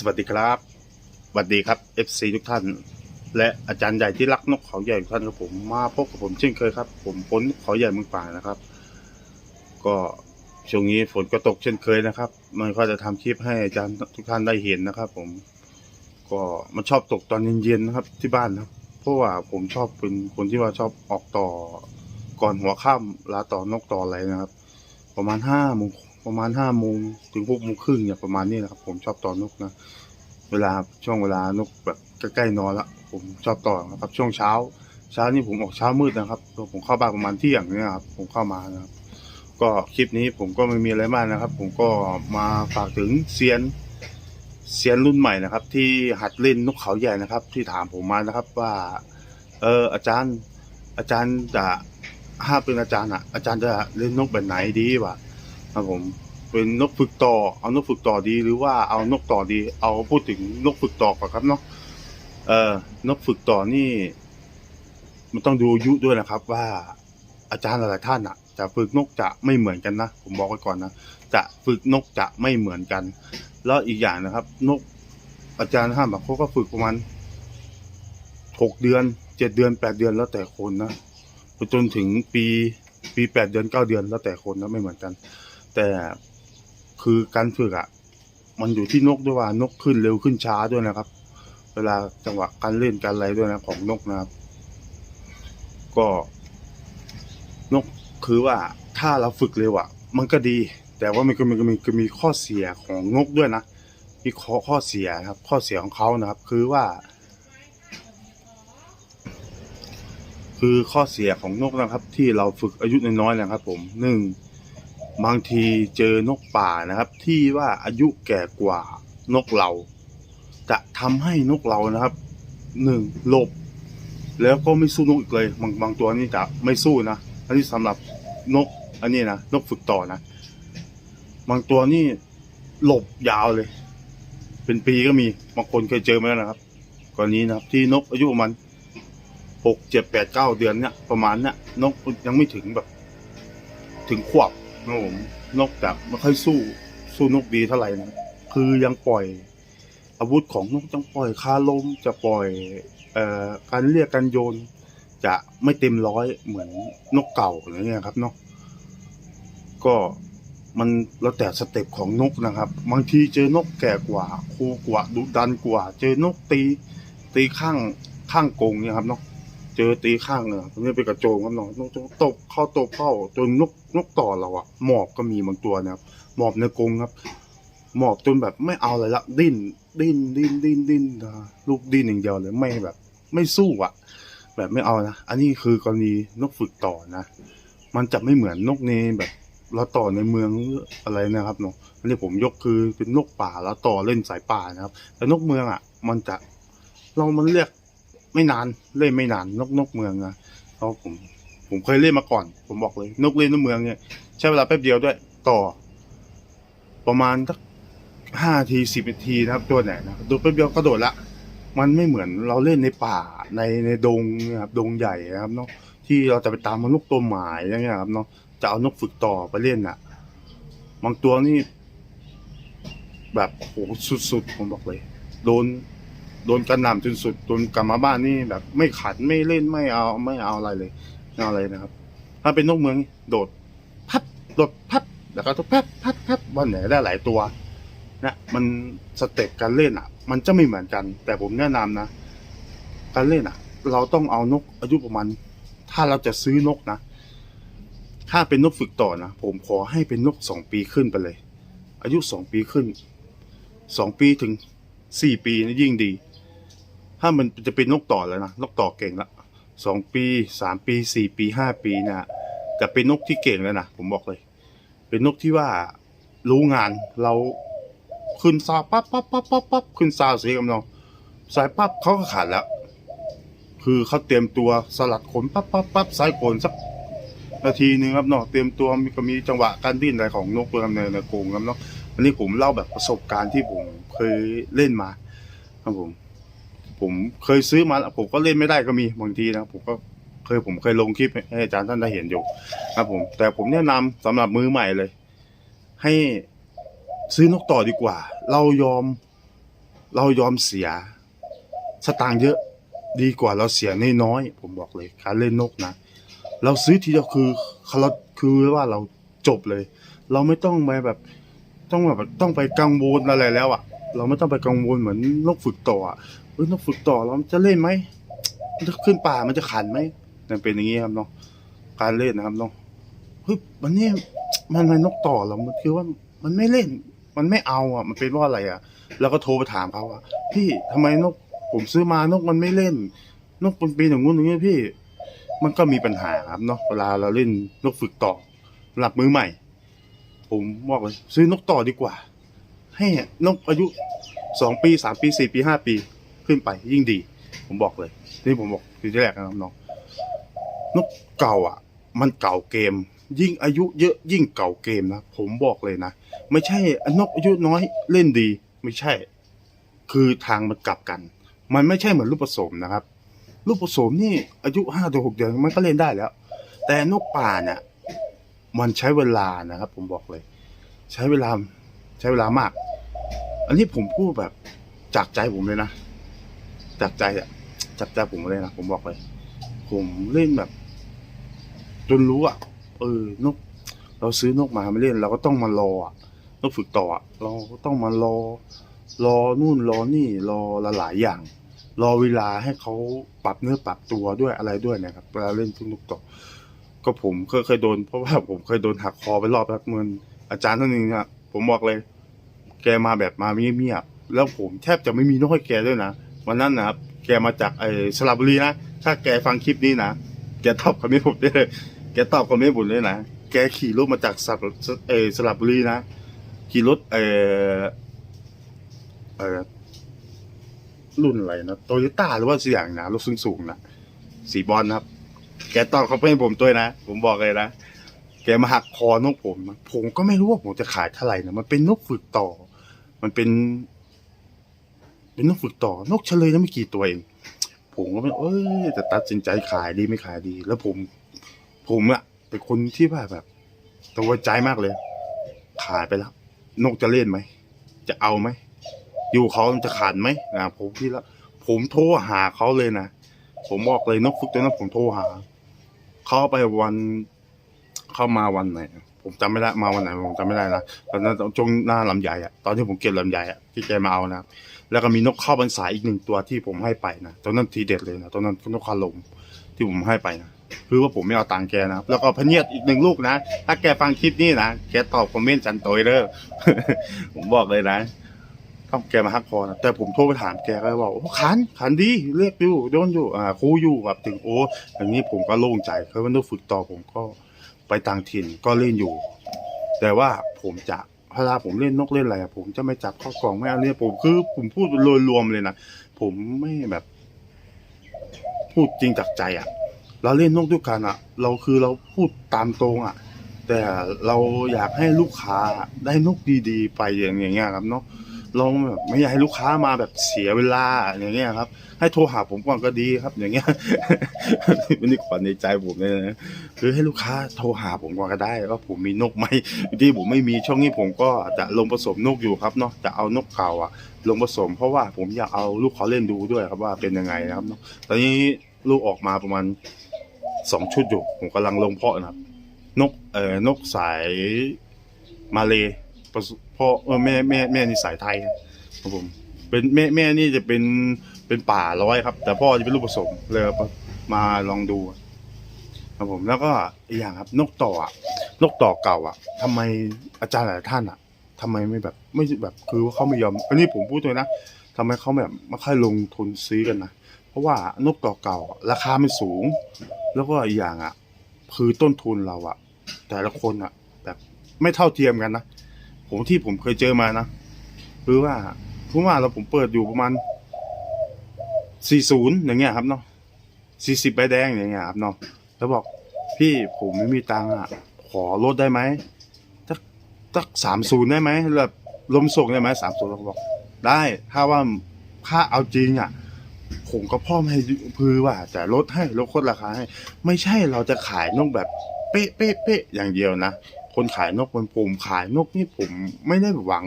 สวัสดีครับสวัสดีครับ FC ทุกท่าน และอาจารย์ใหญ่ที่รักนกเขาใหญ่ทุกท่านครับผมมาพบกับผมเช่นเคยครับ ผมพ้นเขาใหญ่เมืองป่านะครับ ก็ช่วงนี้ฝนก็ตกเช่นเคยนะครับมันก็จะทำคลิปให้อาจารย์ทุกท่านได้เห็นนะครับ ผม ก็มันชอบตกตอนเย็นๆนะครับ ที่บ้านนะเพราะว่าผมชอบเป็นคนที่ว่าชอบออกต่อก่อนหัวค่ำลาต่อนกต่ออะไรนะครับ ประมาณห้าโมง ประมาณห้าโมงถึงหกโมงครึ่งเนี่ยประมาณนี้นะครับ ผมชอบต่อนกนะ เวลาช่วงเวลานกแบบใกล้ๆนอนละผมชอบต่อนะครับ ช่วงเช้า เช้านี่ผมออกเช้ามืดนะครับผมเข้าบ้านประมาณเที่ยงเนี่ยครับผมเข้ามานะครับ ก็คลิปนี้ผมก็ไม่มีอะไรมากนะครับ ผมก็มาฝากถึงเซียนเซียนรุ่นใหม่นะครับ ที่หัดเล่นนกเขาใหญ่นะครับ ที่ถามผมมานะครับว่า เอออาจารย์อาจารย์จะถ้าเป็นอาจารย์อะอาจารย์จะเล่นนกแบบไหนดีวะ ครับผม เป็นนกฝึกต่อ เอานกฝึกต่อดี หรือว่าเอานกต่อดี เอาพูดถึงนกฝึกต่อก่อนครับเนาะเอ่อนกฝึกต่อนี่ มันต้องดูอายุด้วยนะครับ ว่าอาจารย์หลายๆท่านอะ จะฝึกนกจะไม่เหมือนกันนะผมบอกไว้ก่อนนะจะฝึกนกจะไม่เหมือนกัน แล้วอีกอย่างนะครับ นกอาจารย์ท่านแบบเขาก็ฝึกประมาณหกเดือนเจ็ดเดือนแปดเดือนแล้วแต่คนนะจนถึงปีปีแปดเดือนเก้าเดือนแล้วแต่คนนะไม่เหมือนกัน แต่คือการฝึกอะ่ะ มันอยู่ที่นกด้วยว่านกขึ้นเร็วขึ้นช้าด้วยนะครับ เวลาจังหวะการเล่นการอะไรด้วยนะของนกนะครับ ก็ นกคือว่าถ้าเราฝึกเร็วอะ่ะ มันก็ดี แต่ว่ามันก็มีก็มีก็มีข้อเสียของนกด้วยนะมีข้อข้อเสียครับ ข้อเสียของเขานะครับ คือว่า คือข้อเสียของนกนะครับ ที่เราฝึกอายุน้อยๆนะครับ ผมหนึ่ง บางทีเจอนกป่านะครับ ที่ว่าอายุแก่กว่านกเรา จะทำให้นกเรานะครับหนึ่งหลบ แล้วก็ไม่สู้นกอีกเลย บางบางตัวนี่จะไม่สู้นะอันนี้สำหรับนกอันนี้นะนกฝึกต่อนะ บางตัวนี่หลบยาวเลย เป็นปีก็มีบางคนเคยเจอมาแล้วนะครับกรณีนะครับ ที่นกอายุมาณหกเจ็ดแปดเก้าเดือนเนี่ยประมาณเนี่ยนกยังไม่ถึงแบบ ถึงขวบ นะผมนกจะไม่ค่อยสู้ สู้นกดีเท่าไหร่นะคือยังปล่อย อาวุธของนกต้องปล่อยคาลมจะปล่อยเอ่อการเรียกการโยน จะไม่เต็มร้อยเหมือนนกเก่าอย่างเงี้ยครับเนาะก็มันแล้วแต่สเต็ปของนกนะครับ บางทีเจอนกแก่กว่า คูกว่าดุดันกว่า เจอนกตี ตีข้างข้างกงเนี่ยครับเนาะ เจอตีข้างเนี่ยตรงนี้เป็นกระโจงครับเนาะนกตบเข้าตบเข้าจนนกนกต่อเราอะหมอบก็มีบางตัวนะครับหมอบในกรงครับ หมอบจนแบบไม่เอาเลยละดิ้นดิ้นดิ้นดิ้นดิ้นลูกดิ้นอย่างเดียวเลยไม่แบบ ไม่สู้อะแบบไม่เอานะอันนี้คือกรณีนกฝึกต่อนะมันจะไม่เหมือนนกในแบบเราต่อในเมืองออะไรนะครับเนาะอันนี้ผมยกคือเป็นนกป่าแล้วต่อเล่นสายป่านะครับ แต่นกเมืองอะ มันจะเรามันเรียก ไม่นานเล่นไม่นานนกนกเมืองนะเพราะผมผมเคยเล่นมาก่อน ผมบอกเลย นกเล่นนกเมืองเนี่ยใช้เวลาแป๊บเดียวด้วย ต่อ ประมาณสักห้าทีสิบนาทีนะครับ ตัวไหนนะดูแป๊บเดียวก็โดดละมันไม่เหมือนเราเล่นในป่าในในดงนะครับดงใหญ่นะครับเนาะที่เราจะไปตามมันนกตัวหมายอย่างเงี้ยครับเนาะจะเอานกฝึกต่อไปเล่นอะบางตัวนี่ แบบโหสุดๆผมบอกเลย โดน โดนกระหน่ำจนสุดจนกลับมาบ้านนี่แบบ ไม่ขันไม่เล่นไม่เอาไม่เอาอะไรเลยไม่เอาอะไรนะครับ ถ้าเป็นนกเมืองโดดพับโดดพับแล้วก็ต้องพับพับพับวันไหนได้หลายตัวนะมันสเต็ปการเล่นอะ มันจะไม่เหมือนกัน แต่ผมแนะนำนะ การเล่นอะ เราต้องเอานกอายุประมาณถ้าเราจะซื้อนกนะ ถ้าเป็นนกฝึกต่อนะ ผมขอให้เป็นนกสองปีขึ้นไปเลย อายุสองปีขึ้นสองปีถึงสี่ปีนะยิ่งดี ถ้ามันจะเป็นนกต่อแล้วนะนกต่อเก่งละสองปีสามปีสี่ปีห้าปีนะจะเป็นนกที่เก่งแล้วนะผมบอกเลย เป็นนกที่ว่ารู้งานเราขึ้นซาวปั๊บปั๊บปั๊บปั๊บปั๊บขึ้นซาวเสียกำลังสายปั๊บเขาก็ขาดแล้ว คือเขาเตรียมตัวสลัดขนปั๊บปั๊บปั๊บสายขนสักนาทีหนึ่งครับเนาะเตรียมตัวมีก็มีจังหวะการดิ้นอะไรของนกตัวดำเนินในกรงครับเนาะอันนี้ผมเล่าแบบประสบการณ์ที่ผมเคยเล่นมาครับผม ผมเคยซื้อมาผมก็เล่นไม่ได้ก็มีบางทีนะผมก็เคยผมเคยลงคลิปให้อาจารย์ท่านได้เห็นอยู่ครับผม แต่ผมแนะนำสำหรับมือใหม่เลย ให้ซื้อนกต่อดีกว่า เรายอม เรายอมเสีย สตางค์เยอะดีกว่าเราเสียน้อยผมบอกเลยการเล่นนกนะ เราซื้อทีเดียวคือเราคือว่าเราจบเลย เราไม่ต้องไปแบบ ต้องแบบต้องไปกังวลอะไรแล้วอะ เราไม่ต้องไปกังวลเหมือนนกฝึกต่อ อะเอ้ยนกฝึกต่อเราจะเล่นไหมจะขึ้นป่ามันจะขันไหมมันเป็นอย่างนี้ครับเนาะการเล่นนะครับเนาะเฮ้ยวันนี้มันมันนกต่อเรามันคือว่ามันไม่เล่น มันไม่เอาอะ มันเป็นเพราะอะไรอะ แล้วก็โทรไปถามเขาว่าพี่ทำไมนก ผมซื้อมานกมันไม่เล่น นกมันเป็นอย่างงู้นอย่างนี้พี่ มันก็มีปัญหาครับเนาะเวลาเราเล่นนกฝึกต่อหรับมือใหม่ ผมบอกเลยซื้อนกต่อดีกว่า ให้นกอายุสองปีสามปีสี่ปีห้าปี ขึ้นไปยิ่งดี ผมบอกเลยนี่ผมบอกทีแรกนะครับน้องนกเก่าอะ มันเก่าเกม ยิ่งอายุเยอะยิ่งเก่าเกมนะผมบอกเลยนะไม่ใช่นกอายุน้อยเล่นดี ไม่ใช่ คือทางมันกลับกัน มันไม่ใช่เหมือนลูกผสมนะครับลูกผสมนี่อายุห้าถึงหกเดือนมันก็เล่นได้แล้ว แต่นกป่าเนี่ยมันใช้เวลานะครับ ผมบอกเลย ใช้เวลาใช้เวลามาก อันนี้ผมพูดแบบจากใจผมเลยนะ จากใจอะจากใจผมเลยนะผมบอกเลย ผมเล่นแบบ จนรู้อะเออนก เราซื้อนกมาไม่เล่น เราก็ต้องมารออะนกฝึกต่ออะเราก็ต้องมารอ รอนู่นรอนี่ รอหลายอย่าง รอเวลาให้เขาปรับเนื้อปรับตัวด้วยอะไรด้วยนะครับเวลาเล่นทุกนกต่อก็ผมเคยเคยโดนเพราะว่าผมเคยโดนหักคอไปรอบแล้วเมือนอาจารย์ท่านหนึ่งอะผมบอกเลย แกมาแบบมาเงียบๆแล้วผมแทบจะไม่มีนกให้แกด้วยนะ วันนั้นนะครับ แกมาจากไอ้สระบุรีนะ ถ้าแกฟังคลิปนี้นะ แกตอบคอมเมนต์ผมได้เลย แกตอบคอมเมนต์ผมเลยนะ แกขี่รถมาจากสระเอสระบุรีนะ ขี่รถเออเออรุ่นอะไรนะโตโยต้าหรือว่าสิ่งอย่างนะรถสูงๆนะสีบอลนะครับ แกตอบคอมเมนต์ผมด้วยนะ ผมบอกเลยนะ แกมาหักคอนกผมนผมก็ไม่รู้ว่าผมจะขายเท่าไหร่นะ มันเป็นนกฝึกต่อ มันเป็น เป็นนกฝึกต่อนกเฉลยนะไม่กี่ตัวเอง ผมก็ไม่เอ้ยจะตัดสินใจขายดีไม่ขายดี แล้วผม ผมอะเป็นคนที่ว่าแบบตัวใจมากเลย ขายไปแล้ว นกจะเล่นไหม จะเอาไหม อยู่เขาจะขาดไหมนะผมพี่แล้วผมโทรหาเขาเลยนะ ผมบอกเลยนกฝึกตัวนั้นผมโทรหา เขาไปวัน เข้ามาวันไหน ผมจำไม่ได้มาวันไหนผมจำไม่ได้นะตอนนั้นช่วงหน้าลำไยอะตอนที่ผมเก็บลำไยอะที่แกมาเอานะครับ แล้วก็มีนกเข้าบรรษายอีกหนึ่งตัวที่ผมให้ไปนะตอนนั้นทีเด็ดเลยนะตอนนั้นนกคาลมที่ผมให้ไปนะคือว่าผมไม่เอาตังค์แกนะแล้วก็พเนียดอีกหนึ่งลูกนะ ถ้าแกฟังคลิปนี้นะแกตอบคอมเมนต์จันโตยเด้อผมบอกเลยนะต้องแกมาฮักคอนะแต่ผมโทรไปถามแกก็บอกโอ้ขันขันดีเรียกอยู่โดนอยู่อ่าครูอยู่แบบถึงโอ้อย่างนี้ผมก็โล่งใจเพราะว่าต้องฝึกต่อผมก็ไปต่างถิ่นก็เล่นอยู่ แต่ว่าผมจะ เวลาผมเล่นนกเล่นอะไรอะผมจะไม่จับเข้ากล่องไม่เอาเนี่ยผมคือผมพูดโดยรวมเลยนะผมไม่แบบ พูดจริงจากใจอะเราเล่นนกด้วยกันอะเราคือเราพูดตามตรงอะแต่เราอยากให้ลูกค้าได้นกดีๆ ไปอย่างเงี้ยครับเนาะ เราแบบไม่อยากให้ลูกค้ามาแบบเสียเวลาอย่างเงี้ยครับ ให้โทรหาผมก่อนก็ดีครับ อย่างเงี้ยมันนี่ความในใจผมเลยนะคือให้ลูกค้าโทรหาผมก่อนก็ได้ว่าผมมีนกไหมที่ผมไม่มีช่วงนี้ผมก็จะลงผสมนกอยู่ครับเนาะจะเอานกเก่าอะลงผสม เพราะว่าผมอยากเอาลูกเขาเล่นดูด้วยครับว่าเป็นยังไงนะครับเนาะตอนนี้ลูกออกมาประมาณสองชุดอยู่ผมกำลังลงเพาะนะครับ นกเอ่อนกสายมาเลย พ่อเออแม่แม่แม่นี่สายไทยครับผมเป็นแม่แม่นี่จะเป็นเป็นป่าร้อยครับ แต่พ่อจะเป็นลูกผสมเลยครับมาลองดูครับผมแล้วก็อีกอย่างครับ นกต่ออะนกต่อเก่าอะทำไมอาจารย์หลายท่านอะทำไมไม่แบบไม่แบบคือว่าเขาไม่ยอม อันนี้ผมพูดเลยนะทำไมเขาแบบไม่ค่อยลงทุนซื้อกันนะเพราะว่านกต่อเก่าราคามันสูง แล้วก็อีกอย่างอะ คือต้นทุนเราอะ แต่ละคนอะ แบบไม่เท่าเทียมกันนะ ผมที่ผมเคยเจอมานะคือว่าผมว่าเราผมเปิดอยู่ประมาณสี่ศูนย์อย่างเงี้ยครับเนาะสี่สิบใบแดงอย่างเงี้ยครับเนาะแล้วบอกพี่ผมไม่มีตังค์อะ ขอลดได้ไหมสักสักสามศูนย์ได้ไหมแบบลมส่งได้ไหมสามศูนย์เราบอก ได้ ถ้าว่าค่าเอาจริงอะ ผมก็พ่อไม่ให้พือว่าแต่ลดให้ลดคตรราคาให้ ไม่ใช่เราจะขายนกแบบเป๊ะเป๊ะเป๊ะอย่างเดียวนะ คนขายนกมันผมขายนกนี่ผมไม่ได้หวัง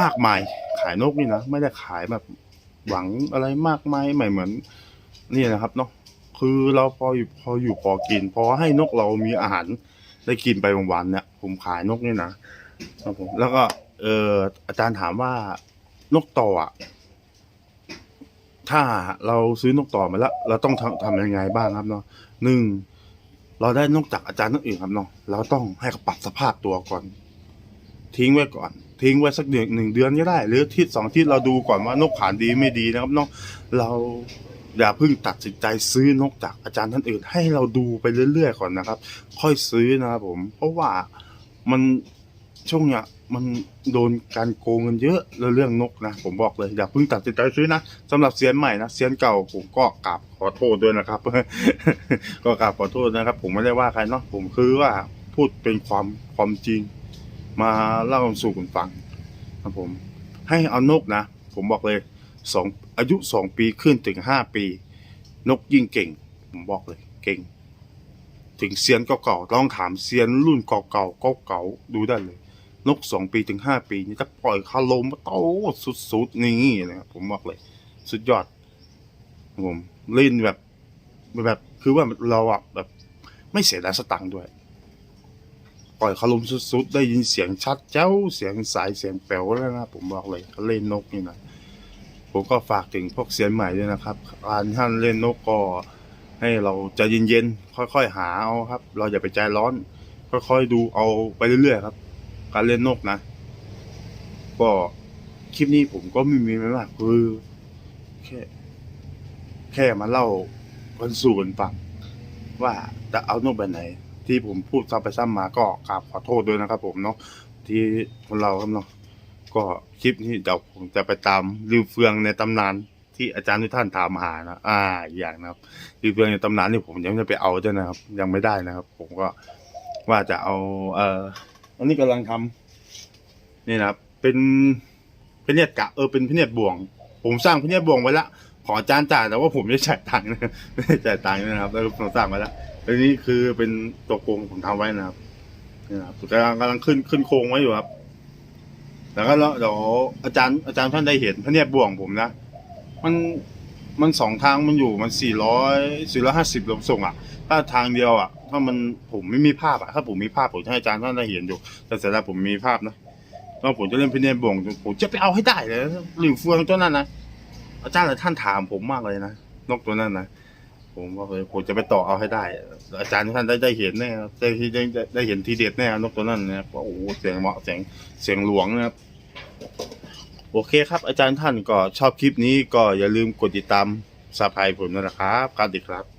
มากมาย ขายนกนี่นะไม่ได้ขายแบบหวังอะไรมากมายไม่เหมือน นี่นะครับเนาะคือเราพออยู่พออยู่พอกิน พอให้นกเรามีอาหารได้กินไปวันๆเนี่ย ผมขายนกนี่นะครับผมแล้วก็ เอออาจารย์ถามว่านกต่ออะถ้าเราซื้อนกต่อมาแล้ว เราต้องทำทำยังไงบ้างครับเนาะหนึ่ง เราได้นอกจากอาจารย์ท่านอื่นครับเนาะเราต้องให้เขาปรับสภาพตัวก่อน ทิ้งไว้ก่อน ทิ้งไว้สักเดือนหนึ่งเดือนก็ได้ หรือที่สองอาที่เราดูก่อนว่านกขานดีไม่ดีนะครับเนาะเราอย่าเพิ่งตัดสินใจซื้อนกจากอาจารย์ท่านอื่น ให้เราดูไปเรื่อยๆก่อนนะครับ ค่อยซื้อนะครับผม เพราะว่ามัน ช่วงเนี้ยมันโดนการโกงกันเยอะแล้วเรื่องนกนะ ผมบอกเลยอย่าเพิ่งตัดสินใจซื้อนะสำหรับเซียนใหม่นะเซียนเก่าผมก็กราบขอโทษด้วยนะครับ ก็กราบขอโทษนะครับ ผมไม่ได้ว่าใครเนาะผมคือว่าพูดเป็นความความจริง มาเล่าสู่กันฟังครับผม ให้เอานกนะ ผมบอกเลยสองอายุสองปีขึ้นถึงห้าปี นกยิ่งเก่ง ผมบอกเลยเก่ง ถึงเซียนเก่าๆลองถามเซียนรุ่นเก่าๆเก่าๆดูได้เลย นกสองปีถึงห้าปีนี่จะปล่อยคาลมาโตสุดๆนี่นะครับผมบอกเลย สุดยอดผมเล่นแบบแบบคือว่าเราอะแบบ ไม่เสียดายสตังค์ด้วย ปล่อยคารมสุดๆได้ยินเสียงชัดเจ้าเสียงสายเสียงแป๋วแล้วนะผมบอกเลยเล่นนกนี่นะผมก็ฝากถึงพวกเสียนใหม่ด้วยนะครับการท่านเล่นนกก็ให้เราใจเย็นๆค่อยๆหาเอาครับ เราอย่าไปใจร้อน ค่อยๆดูเอาไปเรื่อยๆครับ การเล่นนกนะ ก็คลิปนี้ผมก็ไม่มีอะไรมากคือแค่แค่มาเล่ากันสู่กันฟังว่าจะเอานกแบบไหน ที่ผมพูดซ้ำไปซ้ำมาก็กราบขอโทษด้วยนะครับ ผมเนาะที่คนเราครับเนาะก็คลิปนี้เดี๋ยวผมจะไปตามริวเฟืองในตำนานที่อาจารย์ทุกท่านถามหานะอ่าอย่างนะครับริวเฟืองในตำนานนี่ผมยังไม่ได้ไปเอาด้วยนะครับ ยังไม่ได้นะครับ ผมก็ว่าจะเอา เอ่อ อันนี้กำลังทำนี่นะครับ เป็นพเนียดกะเออเป็นพเนียดบ่วง ผมสร้างพเนียดบ่วงไว้ละขออาจารย์จ่ายแต่ว่าผมไม่ได้จ่ายตังค์นะไม่ได้จ่ายตังค์นะครับแล้วผมสร้างไว้แล้วอันนี้คือเป็นตัวโครงผมทำไว้นะครับนี่นะครับกำลังกำลังขึ้นขึ้นโครงไว้อยู่ครับแล้วก็เดี๋ยวอาจารย์อาจารย์ท่านได้เห็นพเนียดบ่วงผมนะมัน มันสองทางมันอยู่มันสี่ร้อยสี่ร้อยห้าสิบลงส่งอะ ถ้าทางเดียวอะ ถ้ามันผมไม่มีภาพอะ ถ้าผมมีภาพผมจะให้อาจารย์ท่านได้เห็นอยู่ แต่เสร็จแล้วผมมีภาพนะแล้วผมจะเล่นพระเนียบ่งผมจะไปเอาให้ได้เลยหลิวเฟืองตัวนั้นนะอาจารย์หลายท่านถามผมมากเลยนะนกตัวนั้นนะผมว่าเลยผมจะไปต่อเอาให้ได้ อาจารย์ท่านได้ได้เห็นแน่ได้ได้ได้เห็นทีเด็ดแน่นกตัวนั้นนะครับโอ้โหเสียงเหมาะเสียงเสียงหลวงนะครับ โอเคครับ อาจารย์ท่านก็ชอบคลิปนี้ก็อย่าลืมกดติดตามสาพายผมด้วยนะครับครับดีครับ